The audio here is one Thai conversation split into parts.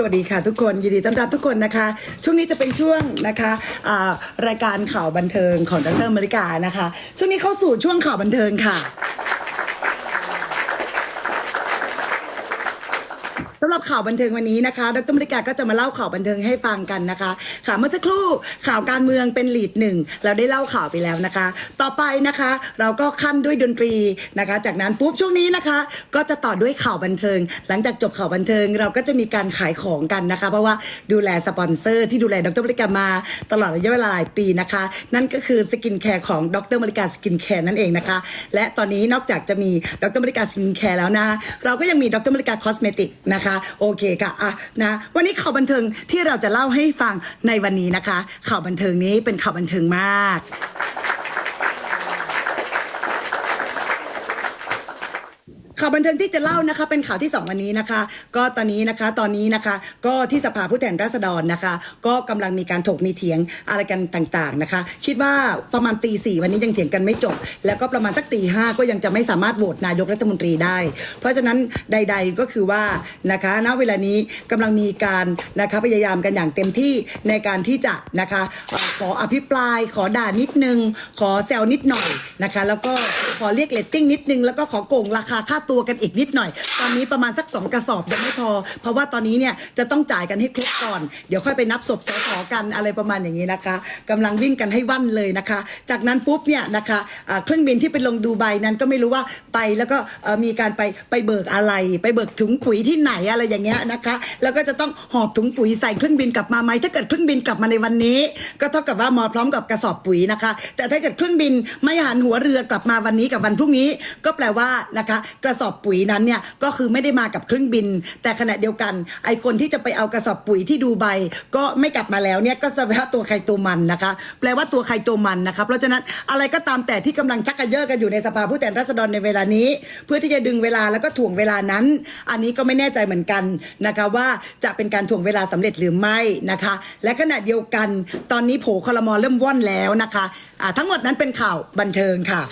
สวัสดีค่ะทุกคนยินดีต้อนรับทุกคนนะคะ ช่วงนี้จะเป็นช่วงนะคะอ่ารายการข่าวบันเทิงของดรอเมริกานะคะ ช่วงนี้เข้าสู่ช่วงข่าวบันเทิงค่ะ สำหรับข่าวบันเทิงวันนี้นะคะ ดรมริกาก็จะมาเล่าข่าวบันเทิงให้ฟังกันนะคะ ค่ะเมื่อสักครู่ข่าวการเมืองเป็นลีดหนึ่งเราได้เล่าข่าวไปแล้วนะคะ ต่อไปนะคะ เราก็ขั้นด้วยดนตรีนะคะ จากนั้นปุ๊บช่วงนี้นะคะ ก็จะต่อด้วยข่าวบันเทิง หลังจากจบข่าวบันเทิง เราก็จะมีการขายของกันนะคะ เพราะว่าดูแลสปอนเซอร์ ที่ดูแลดรมริกามาตลอดระยะเวลาหลายปีนะคะ นั่นก็คือสกินแคร์ของดรมริกาสกินแคร์นั่นเองนะคะ และตอนนี้นอกจากจะมีดรมริกาสกินแคร์แล้วนะ เราก็ยังมีดรมริกาคอสเมติกนะคะโอเคค่ะอะนะวันนี้ข่าวบันเทิงที่เราจะเล่าให้ฟังในวันนี้นะคะ ข่าวบันเทิงนี้เป็นข่าวบันเทิงมาก ข่าวบันเทิงที่จะเล่านะคะ เป็นข่าวที่ 2 วันนี้นะคะ ก็ตอนนี้นะคะตอนนี้นะคะ ก็ที่สภาผู้แทนราษฎรนะคะ ก็กำลังมีการถกมีเถียงอะไรกันต่างๆนะคะ คิดว่าประมาณตีสี่วันนี้ยังเถียงกันไม่จบ แล้วก็ประมาณสักตีห้าก็ยังจะไม่สามารถโหวตนายกรัฐมนตรีได้ เพราะฉะนั้นใด ๆก็คือว่านะคะณเวลานี้กำลังมีการนะคะพยายามกันอย่างเต็มที่ในการที่จะนะคะขออภิปรายขอด่านิดนึง ขอแซวนิดหน่อยนะคะ แล้วก็ขอเรียกเลตติ้งนิดนึงแล้วก็ขอโกงราคาค่าตัวกันอีกนิดหน่อย ตอนนี้ประมาณสักสองกระสอบยังไม่พอ เพราะว่าตอนนี้เนี่ยจะต้องจ่ายกันให้ครบก่อน เดี๋ยวค่อยไปนับศพสสกันอะไรประมาณอย่างนี้นะคะกำลังวิ่งกันให้วันเลยนะคะ จากนั้นปุ๊บเนี่ยนะคะเครื่องบินที่ไปลงดูไบนั้นก็ไม่รู้ว่าไปแล้วก็มีการไปไปเบิกอะไร ไปเบิกถุงปุ๋ยที่ไหนอะไรอย่างเงี้ยนะคะ แล้วก็จะต้องหอบถุงปุ๋ยใส่เครื่องบินกลับมาไหมถ้าเกิดเครื่องบินกลับมาในวันนี้ ก็เท่ากับว่ามาพร้อมกับกระสอบปุ๋ยนะคะ แต่ถ้าเกิดเครื่องบินไม่หันหัวเรือกลับมาวันนี้กับวันพรุ่งนี้ ก็แปลว่านะคะกระสอบปุ๋ยนั้นเนี่ยก็คือไม่ได้มากับเครื่องบิน แต่ขณะเดียวกัน ไอคนที่จะไปเอากระสอบปุ๋ยที่ดูไบก็ไม่กลับมาแล้วเนี่ยก็แสดงว่าตัวใครตัวมันนะคะ แปลว่าตัวใครตัวมันนะคะเพราะฉะนั้นอะไรก็ตามแต่ที่กำลังชักกระเยาะกันอยู่ในสภาผู้แทนราษฎรในเวลานี้ เพื่อที่จะดึงเวลาแล้วก็ถ่วงเวลานั้น อันนี้ก็ไม่แน่ใจเหมือนกันนะคะว่าจะเป็นการถ่วงเวลาสำเร็จหรือไม่นะคะ และขณะเดียวกัน ตอนนี้โผคลมอเริ่มว่อนแล้วนะคะอ่าทั้งหมดนั้นเป็นข่าวบันเทิงค่ะ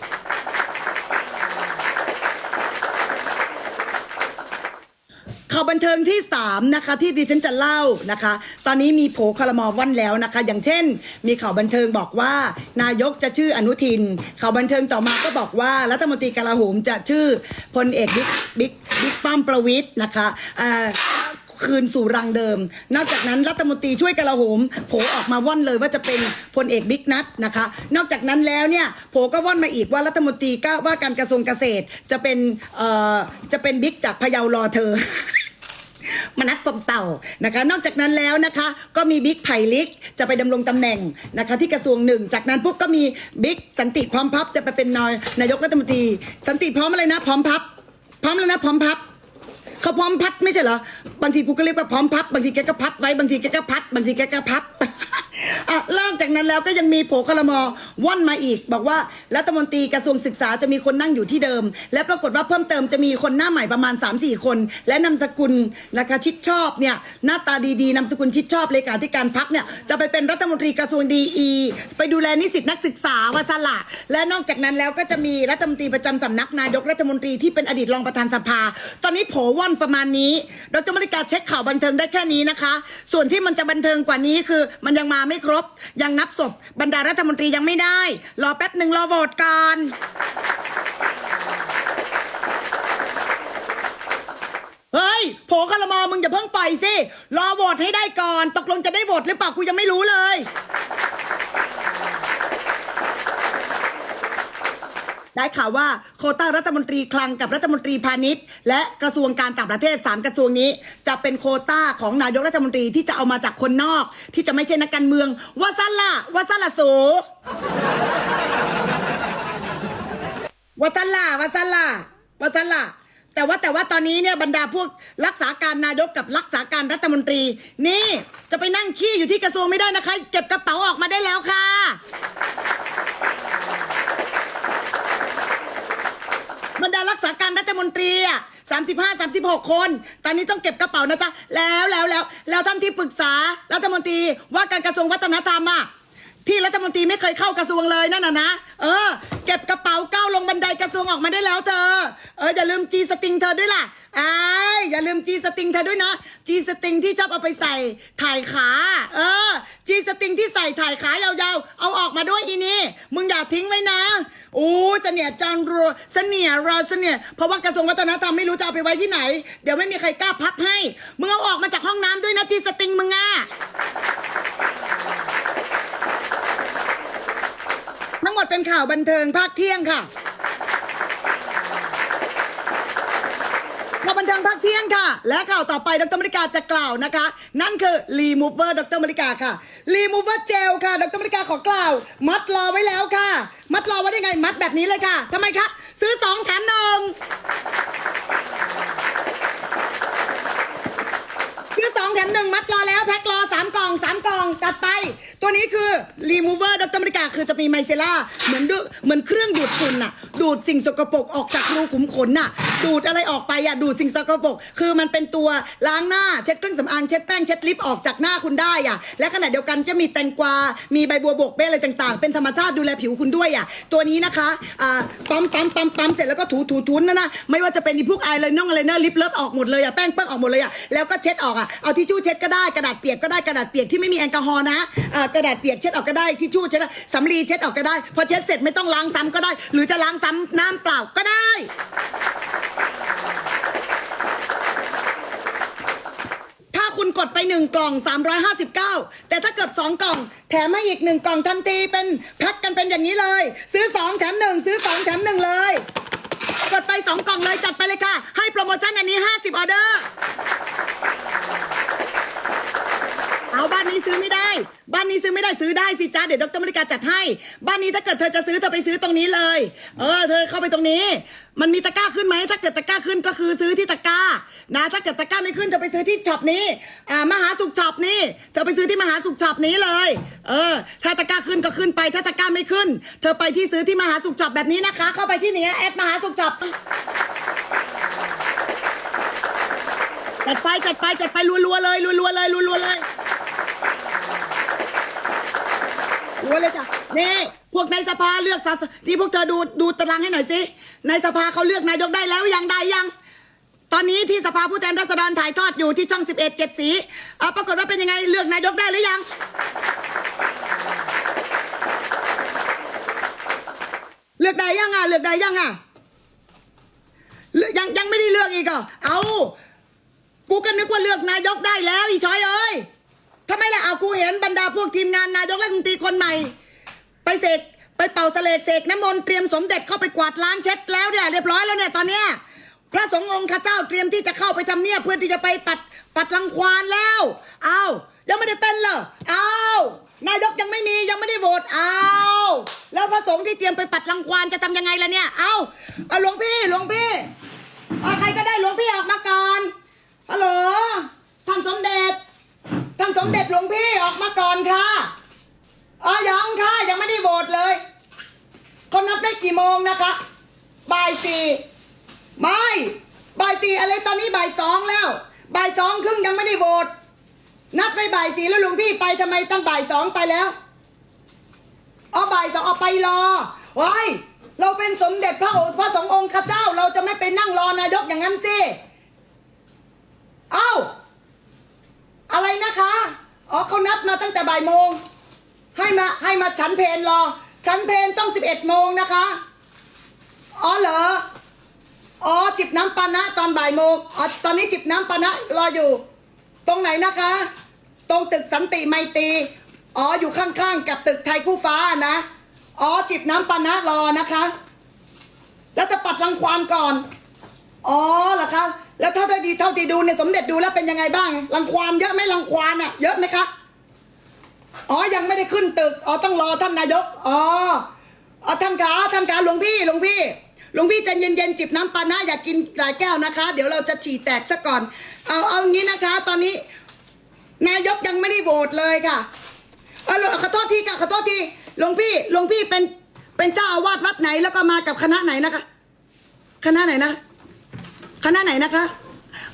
ข่าวบันเทิงที่ 3 นะคะ ที่ดิฉันจะเล่านะคะ ตอนนี้มีโผคลมอวันแล้วนะคะ อย่างเช่น มีข่าวบันเทิงบอกว่า นายกจะชื่ออนุทิน ข่าวบันเทิงต่อมาก็บอกว่ารัฐมนตรีกลาโหมจะชื่อพลเอกบิ๊กบิ๊กบิ๊กป้อมประวิตยนะคะคืนสู่รังเดิม นอกจากนั้นรัฐมนตรีช่วยกลาโหมโผออกมาว่อนเลยว่าจะเป็นพลเอกบิ๊กนัทนะคะ นอกจากนั้นแล้วเนี่ยโผก็ว่อนมาอีกว่ารัฐมนตรีก็ว่าการกระทรวงเกษตรจะเป็นจะเป็นบิ๊กจากพะเยารอเธอ มนัดปมเต่านะคะ นอกจากนั้นแล้วนะคะ ก็มีบิ๊กไผ่ลิกจะไปดำรงตำแหน่งนะคะ ที่กระทรวงหนึ่ง จากนั้นปุ๊บก็มีบิ๊กสันติพร้อมพับจะไปเป็นนายนายกรัฐมนตรี สันติพร้อมอะไรนะพร้อมพับ พร้อมแล้วนะพร้อมพับเขาพร้อมพัดไม่ใช่เหรอบางทีกูก็เรียกว่าพร้อมพับบางทีแกก็พับไว้บางทีแกก็พัดบางทีแกก็พับ อะนอกจากนั้นแล้วก็ยังมีโผคลมอว่อนมาอีก บอกว่ารัฐมนตรีกระทรวงศึกษาจะมีคนนั่งอยู่ที่เดิม และปรากฏว่าเพิ่มเติมจะมีคนหน้าใหม่ประมาณ 3-4 คน และนามสกุลนะคะชิดชอบเนี่ยหน้าตาดีๆนามสกุลชิดชอบเลขาธิการพักเนี่ยจะไปเป็นรัฐมนตรีกระทรวงดีอีไปดูแลนิสิตนักศึกษาวาสละและนอกจากนั้นแล้วก็จะมีรัฐมนตรีประจำสำนักนายกรัฐมนตรีที่เป็นอดีตรองประธานสภา ตอนนี้โผว่อนประมาณนี้ดรมริกาเช็คข่าวบันเทิงได้แค่นี้นะคะ ส่วนที่มันจะบันเทิงกว่านี้คือมันยังมาไม่ครบ ยังนับศพบรรดารัฐมนตรียังไม่ได้ รอแป๊บหนึ่งรอโหวตก่อนเฮ้ยโผคารมอมึงอย่าเพิ่งปล่อยสิ รอโหวตให้ได้ก่อน ตกลงจะได้โหวตหรือเปล่ากูยังไม่รู้เลย ได้ข่าวว่าโคต้ารัฐมนตรีคลังกับรัฐมนตรีพาณิชย์ และกระทรวงการต่างประเทศสามกระทรวงนี้ จะเป็นโคต้าของนายกรัฐมนตรีที่จะเอามาจากคนนอก ที่จะไม่ใช่นักการเมืองว่าสันละว่าสันละสูว่าสันละว่าสันละว่าสันละแต่ว่าแต่ว่าตอนนี้เนี่ยบรรดาพวกรักษาการนายกกับรักษาการรัฐมนตรี นี่จะไปนั่งขี้อยู่ที่กระทรวงไม่ได้นะคะ เก็บกระเป๋าออกมาได้แล้วค่ะ บรรดารักษาการรัฐมนตรีอะสามสิบห้าสามสิบหกคน ตอนนี้ต้องเก็บกระเป๋านะจ๊ะ แล้วแล้วแล้วแล้วท่านที่ปรึกษารัฐมนตรีว่าการกระทรวงวัฒนธรรมอะ ที่รัฐมนตรีไม่เคยเข้ากระทรวงเลยนั่นน่ะนะ เออ เก็บกระเป๋าก้าวลงบันไดกระทรวงออกมาได้แล้วเธอ เอออย่าลืมจีสติงเธอด้วยล่ะไอ้อย่าลืมจีสติงเธอด้วยนะจีสติงที่ชอบเอาไปใส่ถ่ายขา เออจีสติงที่ใส่ถ่ายขายาวๆ เอาออกมาด้วยอีนี่ มึงอย่าทิ้งไว้นะโอ้เสนียจันรัวเสนียรอเสนียเพราะว่ากระทรวงวัฒนธรรมไม่รู้จะเอาไปไว้ที่ไหน เดี๋ยวไม่มีใครกล้าพับให้ มึงเอาออกมาจากห้องน้ำด้วยนะจีสติงมึงอะ ทั้งหมด เป็นข่าวบันเทิงภาคเที่ยงค่ะข่าวบันเทิงภาคเที่ยงค่ะ และข่าวต่อไปดรมริกาจะกล่าวนะคะ นั่นคือรีมูเวอร์ดรมริกาค่ะรีมูเวอร์เจลค่ะดรมริกาขอกล่าว มัดรอไว้แล้วค่ะ มัดรอไว้ได้ไง มัดแบบนี้เลยค่ะทำไมคะซื้อสองแถมหนึ่ง ซื้อสอง แถมหนึ่งมัดรอแล้วแพ็ครอสามกล่องสามกล่องจัดไป ตัวนี้คือรีมูเวอร์ดรอเมริกาคือจะมีไมเซล่าเหมือนดูเหมือนเครื่องดูดฝุ่นน่ะ ดูดสิ่งสกปรกออกจากรูขุมขนน่ะดูดอะไรออกไปอะดูดสิ่งสกปรกคือมันเป็นตัวล้างหน้าเช็ดเครื่องสำอางเช็ดแป้งเช็ดลิปออกจากหน้าคุณได้อะและขณะเดียวกันจะมีแตงกวา มีใบบัวบกเบ้อะไรต่างๆ เป็นธรรมชาติดูแลผิวคุณด้วยอะตัวนี้นะคะอ่าปั๊มปั๊มปั๊มปั๊มเสร็จแล้วก็ถูถูทุนนะนะไม่ว่าจะเป็นอีพวกไอเลยน้องอะไรเนอร์ลิปเลิฟออกหมดเลยอะแป้งเปิ้งออกหมดเลยอะแล้วก็เช็ดออกอะเอาทิชชู่เช็ดก็ได้กระดาษเปียกก็ได้กระดาษเปียกที่ไม่มีแอลกอฮอล์นะอ่ากระดาษเปียกเช็ดออกก็ได้ทิชชู่เช็ดสำลีเช็ดออกก็ได้ พอเช็ดเสร็จไม่ต้องล้างซ้ำก็ได้ หรือจะล้างซ้ำน้ำเปล่าก็ได้ ถ้าคุณ กดไป 1 กล่อง 359 แต่ถ้าเกิด 2 กล่อง แถมให้อีก 1 กล่องทันทีเป็นแพ็คกันเป็นอย่างนี้เลย ซื้อ 2 แถม 1 ซื้อ 2 แถม 1 เลย กดไป 2 กล่องเลยจัดไปเลยค่ะ ให้โปรโมชั่นอันนี้ 50 ออเดอร์ เอาบ้านนี้ซื้อไม่ได้ บ้านนี้ซื้อไม่ได้ซื้อได้สิจ้าเดี๋ยวดรมริกาจัดให้ บ้านนี้ถ้าเกิดเธอจะซื้อเธอไปซื้อตรงนี้เลย เออ เธอเข้าไปตรงนี้ มันมีตะกร้าขึ้นไหมถ้าเกิดตะกร้าขึ้นก็คือซื้อที่ตะกร้า นะ ถ้าเกิดตะกร้าไม่ขึ้นเธอไปซื้อที่ช็อปนี้ อ่ามหาสุขช็อปนี้เธอไปซื้อที่มหาสุขช็อปนี้เลย เออ ถ้าตะกร้าขึ้นก็ขึ้นไป ถ้าตะกร้าไม่ขึ้น เธอไปที่ซื้อที่มหาสุขช็อปแบบนี้นะคะ เข้าไปที่นี้แอดมหาสุขช็อปจัดไปจัดไปจัดไปรัวๆเลยรัวๆเลยรัวๆเลย รัวเลยจ้ะนี่พวกในสภาเลือกสสนี่พวกเธอดูดูตารางให้หน่อยสิในสภาเขาเลือกนายกได้แล้วยังได้ยัง ตอนนี้ที่สภาผู้แทนราษฎรถ่ายทอดอยู่ที่ช่อง 11เจ็ดสีอะปรากฏว่าเป็นยังไงเลือกนายกได้หรือยังเลือกได้ยังอะเลือกได้ยังอะเลือกยังยังไม่ได้เลือกอีกอะเอากูก็นึกว่าเลือกนายกได้แล้วอีช้อยเอ้ย ทำไมล่ะเอากูเห็นบรรดาพวกทีมงานนายกรัฐมนตรีคนใหม่ ไปเสกไปเป่าเสลกเสกน้ำมนต์เตรียมสมเด็จเข้าไปกวาดล้างเช็ดแล้วเนี่ยเรียบร้อยแล้วเนี่ยตอนเนี้ยพระสงฆ์องค์ข้าเจ้าเตรียมที่จะเข้าไปทำเนียบเพื่อที่จะไปปัดปัดรังควานแล้วเอ้ายังไม่ได้เป็นเหรออ้านายกยังไม่มียังไม่ได้โหวตเอ้าแล้วพระสงฆ์ที่เตรียมไปปัดรังควานจะทำยังไงล่ะเนี่ยเอ้าเอาหลวงพี่หลวงพี่เอาใครก็ได้หลวงพี่ออกมาก่อนฮัลโหลท่านสมเด็จ ท่านสมเด็จหลวงพี่ออกมาก่อนค่ะอ๋อยังค่ะยังไม่ได้โหวตเลยเขานับได้กี่โมงนะคะบ่ายสี่ไม่บ่ายสี่อะไรตอนนี้บ่ายสองแล้วบ่ายสองครึ่งยังไม่ได้โหวตนัดไปบ่ายสี่แล้วหลวงพี่ไปทำไมตั้งบ่ายสองไปแล้วอ๋อบ่ายสองเอาไปรอว้ายเราเป็นสมเด็จพระโอพระสงฆ์องค์ข้าเจ้า เราจะไม่ไปนั่งรอนายกอย่างนั้นสิ เอ้า อะไรนะคะ อ๋อเขานัดมาตั้งแต่บ่ายโมง ให้มาให้มาฉันเพนรอ ฉันเพนต้องสิบเอ็ดโมงนะคะ อ๋อเหรอ อ๋อจิบน้ำปานะตอนบ่ายโมง อ๋อตอนนี้จิบน้ำปานะรออยู่ ตรงไหนนะคะ ตรงตึกสันติไมตรี อ๋ออยู่ข้างๆกับตึกไทยคู่ฟ้านะ อ๋อจิบน้ำปานะรอนะคะ แล้วจะปัดรังควานก่อน อ๋อเหรอคะ แล้วเท่าที่ดีเท่าที่ดูเนี่ยสมเด็จดูแล้วเป็นยังไงบ้างรังควานเยอะไหมรังควานอะเยอะไหมคะอ๋อยังไม่ได้ขึ้นตึกอ๋อต้องรอท่านนายกอ๋ออ๋อท่านขาท่านขาหลวงพี่หลวงพี่หลวงพี่ใจเย็นๆจิบน้ำปานะอย่ากินหลายแก้วนะคะ เดี๋ยวเราจะฉี่แตกซะก่อน เอาเอางี้นะคะ ตอนนี้ นายกยังไม่ได้โหวตเลยค่ะเออขอโทษทีค่ะขอโทษทีหลวงพี่หลวงพี่เป็นเป็นเจ้าอาวาสวัดไหนแล้วก็มากับคณะไหนนะคะ คณะไหนนะ คณะไหนนะคะ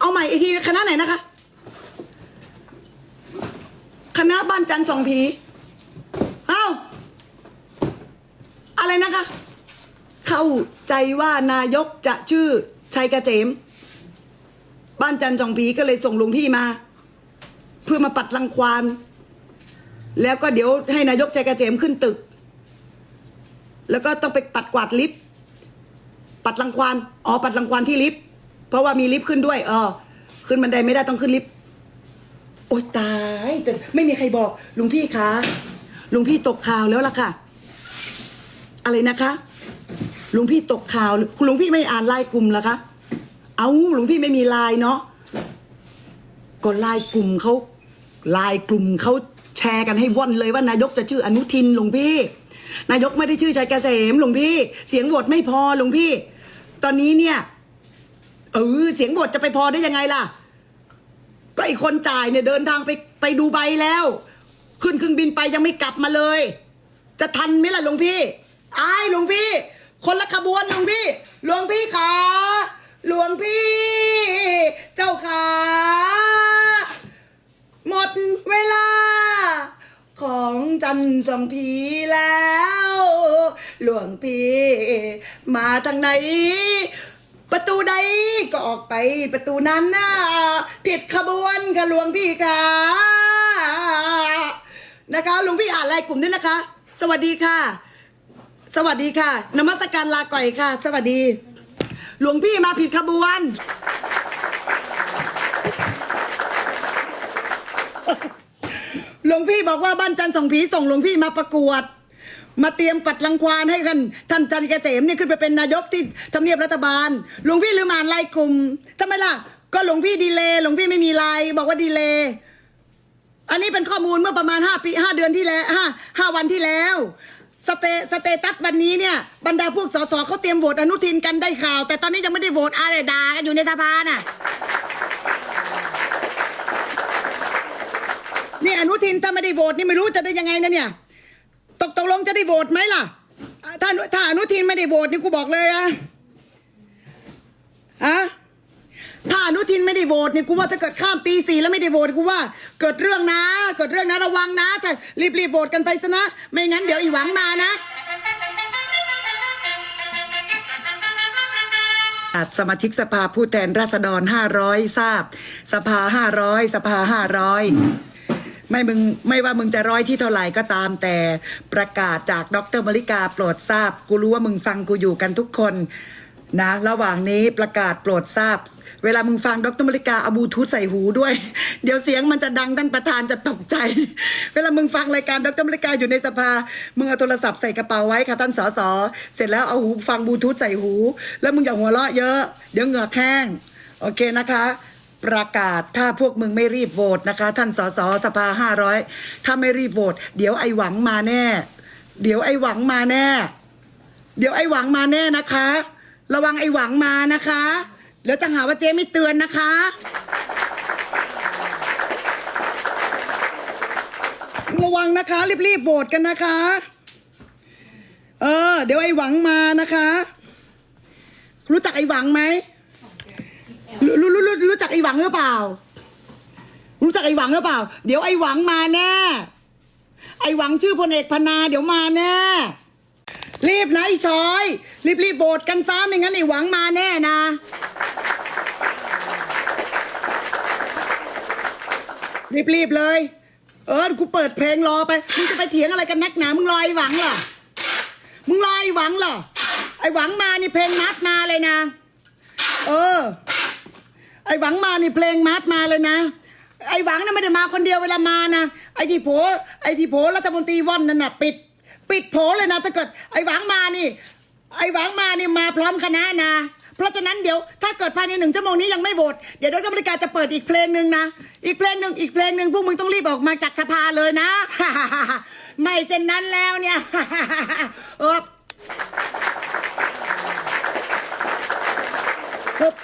เอาใหม่อีกทีคณะไหนนะคะ คณะบ้านจันสองผี เอา้า อะไรนะคะ เข้าใจว่านายกจะชื่อชัยกระเจม บ้านจันสองผีก็เลยส่งลุงพี่มา เพื่อมาปัดรังควาน แล้วก็เดี๋ยวให้นายกชัยกระเจมขึ้นตึก แล้วก็ต้องไปปัดกวาดลิฟต์ปัดรังควาน อ๋อ ปัดรังควานที่ลิฟต์ เพราะว่ามีลิฟต์ขึ้นด้วยเออขึ้นบันไดไม่ได้ต้องขึ้นลิฟต์โอ๊ยตายแต่ไม่มีใครบอกลวงพี่คะลวงพี่ตกข่าวแล้วล่ะค่ะ อะไรนะคะลวงพี่ตกข่าวหลวงพี่ไม่อ่านไลน์กลุ่มเหรอคะเอาลวงพี่ไม่มีไลน์เนาะก็ไลน์กลุ่มเขาไลน์กลุ่มเขาแชร์กันให้ว่อนเลยว่านายกจะชื่ออนุทินลวงพี่ นายกไม่ได้ชื่อชัยเกษมลวงพี่ เสียงโหวตไม่พอลวงพี่ ตอนนี้เนี่ย เออเสียงโหวตจะไปพอได้ยังไงล่ะ ก็อีกคนจ่ายเนี่ยเดินทางไปไปดูใบแล้ว ขึ้นเครื่องบินไปยังไม่กลับมาเลย จะทันไหมล่ะหลวงพี่อายหลวงพี่ คนละขบวนหลวงพี่หลวงพี่ขาหลวงพี่ เจ้าขาหมดเวลา ของจันทร์สองผีแล้ว หลวงพี่ มาทางไหน ประตูใดก็ออกไปประตูนั้นน่ะผิดขบวนค่ะหลวงพี่ค่ะนะคะหลวงพี่อ่านรายกลุ่มด้วยนะคะ สวัสดีค่ะ สวัสดีค่ะนมัสการลาก่อยค่ะ สวัสดี หลวงพี่มาผิดขบวนหลวงพี่บอกว่าบ้านจันทร์สองผีส่งหลวงพี่มาประกวด มาเตรียมปัดรังควานให้กันท่านจันทเกษมเนี่ยขึ้นไปเป็นนายกที่ทำเนียบรัฐบาลหลวงพี่ลืมอ่านไลน์กลุ่มทำไมล่ะ ก็หลวงพี่ดีเลยหลวงพี่ไม่มีไลน์บอกว่าดีเลยอันนี้เป็นข้อมูลเมื่อประมาณห้าปีห้าเดือนที่แล้วห้าห้าวันที่แล้วสเตสเตตัสวันนี้เนี่ยบรรดาพวกสสเขาเตรียมโหวตอนุทินกันได้ข่าว แต่ตอนนี้ยังไม่ได้โหวตอะไรดากันอยู่ในสภาน่ะนี่อนุทินถ้าไม่ได้โหวตนี่ไม่รู้จะได้ยังไงนะเนี่ย กลงจะได้โหวตไหมล่ะ ถ้าถ้าอนุทินไม่ได้โหวตนี่กูบอกเลยอะอะถ้าอนุทินไม่ได้โหวตนี่กูว่าถ้าเกิดข้ามปีสี่แล้วไม่ได้โหวตกูว่า เกิดเรื่องนะ เกิดเรื่องนะระวังนะแต่รีบรีบโหวตกันไปซะนะ ไม่งั้นเดี๋ยวอีหวังมานะอาจสมาชิกสภาผู้แทนราษฎร 500 ทราบ สภา 500 สภา 500 ไม่มึงไม่ว่ามึงจะร้อยที่เท่าไหร่ก็ตามแต่ประกาศจากดรมริกาโปรดทราบ กูรู้ว่ามึงฟังกูอยู่กันทุกคนนะระหว่างนี้ประกาศโปรดทราบ เวลามึงฟังดรมริกาเอาบูทูธใส่หูด้วย เดี๋ยวเสียงมันจะดังท่านประธานจะตกใจ เวลามึงฟังรายการดรมริกาอยู่ในสภา มึงเอาโทรศัพท์ใส่กระเป๋าไว้ค่ะท่านสสเสร็จแล้วเอาหูฟังบูทูธใส่หู แล้วมึงอย่าหัวเราะเยอะ เดี๋ยวเหงื่อแห้งโอเคนะคะ ประกาศถ้าพวกมึงไม่รีบโหวตนะคะ ท่านสสสภาห้าร้อยถ้าไม่รีบโหวตเดี๋ยวไอ้หวังมาแน่ เดี๋ยวไอ้หวังมาแน่ เดี๋ยวไอ้หวังมาแน่นะคะ ระวังไอ้หวังมานะคะแล้วจะหาว่าเจ๊ไม่เตือนนะคะ ระวังนะคะ รีบๆโหวตกันนะคะ เออ เดี๋ยวไอ้หวังมานะคะ รู้จักไอ้หวังไหม รู้รู้รู้รู้จักไอ้หวังหรือเปล่า รู้จักไอ้หวังหรือเปล่า เดี๋ยวไอ้หวังมาแน่ ไอ้หวังชื่อพลเอกพนา เดี๋ยวมาแน่ รีบนะไอ้ชอย รีบรีบโบดกันซ้ำไม่งั้นไอ้หวังมาแน่นะรีบรีบเลย เออกูเปิดเพลงรอไปมึงจะไปเถียงอะไรกันนักหนามึงรอไอ้หวังเหรอมึงรอไอ้หวังเหรอไอ้หวังมานี่เพลงนัดมาเลยนะ เออ ไอ้หวังมานี่เพลงมาร์ทมาเลยนะ ไอ้หวังน่ะไม่ได้มาคนเดียวเวลามานะไอ้ที่โผไอ้ที่โผรัฐมนตรีว่อนนั่นน่ะปิด ปิดโผเลยนะถ้าเกิด ไอ้หวังมานี่ ไอ้หวังมานี่มาพร้อมคณะนะ เพราะฉะนั้นเดี๋ยวถ้าเกิดภายในหนึ่งชั่วโมงนี้ยังไม่โหวตเดี๋ยวดรบริการจะเปิดอีกเพลงหนึ่งนะอีกเพลงหนึ่งอีกเพลงหนึ่งพวกมึงต้องรีบออกมาจากสภาเลยนะ ไม่เช่นนั้นแล้วเนี่ย เออฮึบ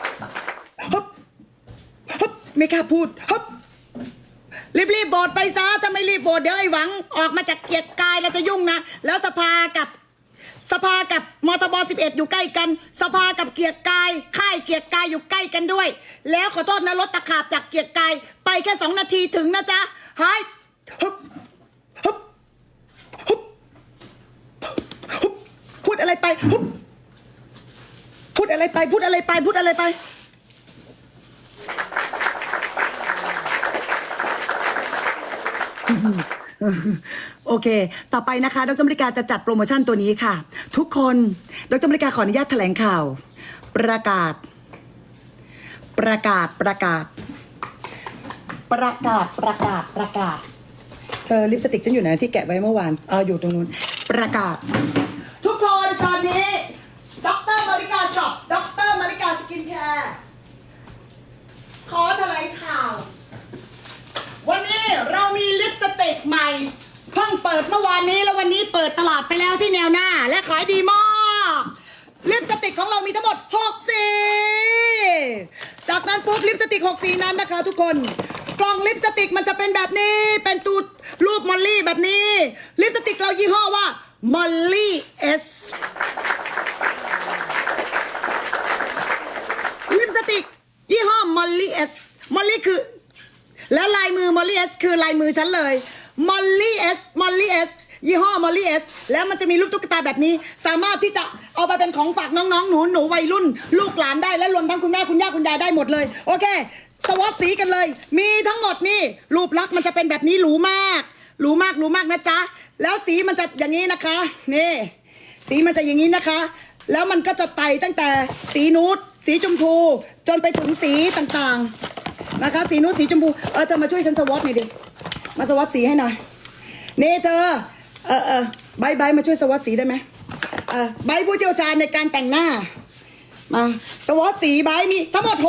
ฮึบ ฮึบ ไม่กล้าพูดฮึบรีบรีบๆโบดไปซะถ้าไม่รีบโบดเดี๋ยวไอ้หวัง ออกมาจากเกียรติกายแล้วจะยุ่งนะ แล้วสภากับสภากับมทบ11 อยู่ใกล้กัน สภากับเกียรติกาย ค่ายเกียรติกายอยู่ใกล้กันด้วย แล้วขอโทษนะรถตะขาบจากเกียรติกาย ไปแค่สองนาทีถึงนะจ๊ะหายฮึบฮึบฮึบฮึบพูดอะไรไปฮึบพูดอะไรไป พูดอะไรไป พูดอะไรไป โอเค ต่อไปนะคะ ดรมริกาจะจัดโปรโมชั่นตัวนี้ค่ะ ทุกคน ดรมริกาขออนุญาตแถลงข่าว ประกาศ ประกาศ ประกาศ ประกาศ ประกาศ ประกาศ เธอลิปสติกฉันอยู่ไหนที่แกะไว้เมื่อวาน เอออยู่ตรงนู้น ประกาศ ทุกคนตอนนี้ ดรมาริกาช็อป ดรมาริกาสกินแคร์ ขอแถลงข่าว เรามีลิปสติกใหม่ เพิ่งเปิดเมื่อวานนี้แล้ววันนี้เปิดตลาดไปแล้วที่แนวหน้า และขายดีมากลิปสติกของเรามีทั้งหมด6สีจากนั้นปุ๊บลิปสติก6สีนั้นนะคะ ทุกคนกล่องลิปสติกมันจะเป็นแบบนี้ เป็นตูดรูปมอลลี่แบบนี้ ลิปสติกเรายี่ห้อว่ามอลลี่เอสลิปสติกยี่ห้อมอลลี่เอสมอลลี่คือ แล้วลายมือมอลลี่เอสคือลายมือฉันเลยมอลลี่เอสมอลลี่เอสยี่ห้อมอลลี่เอสแล้วมันจะมีรูปตุ๊กตาแบบนี้ สามารถที่จะเอาไปเป็นของฝากน้องๆ หนูหนูวัยรุ่น ลูกหลานได้และรวมทั้งคุณแม่คุณย่าคุณยายได้หมดเลย โอเค สวอตสีกันเลย มีทั้งหมดนี่ รูปลักษณ์มันจะเป็นแบบนี้หรูมากหรูมากหรูมากนะจ๊ะ แล้วสีมันจะอย่างนี้นะคะนี่สีมันจะอย่างนี้นะคะ แล้วมันก็จะไต่ตั้งแต่สีนูดสีชมพู จนไปถึงสีต่างๆ นะคะ สีนู้นสีชมพู เออเธอมาช่วยฉันสวอตหน่อยดิ มาสวอตสีให้หน่อยนี่เธอ เออเออใบใบมาช่วยสวอตสีได้ไหมเออใบผู้เชี่ยวชาญในการแต่งหน้า มาสวอตสีใบมีทั้งหมดหก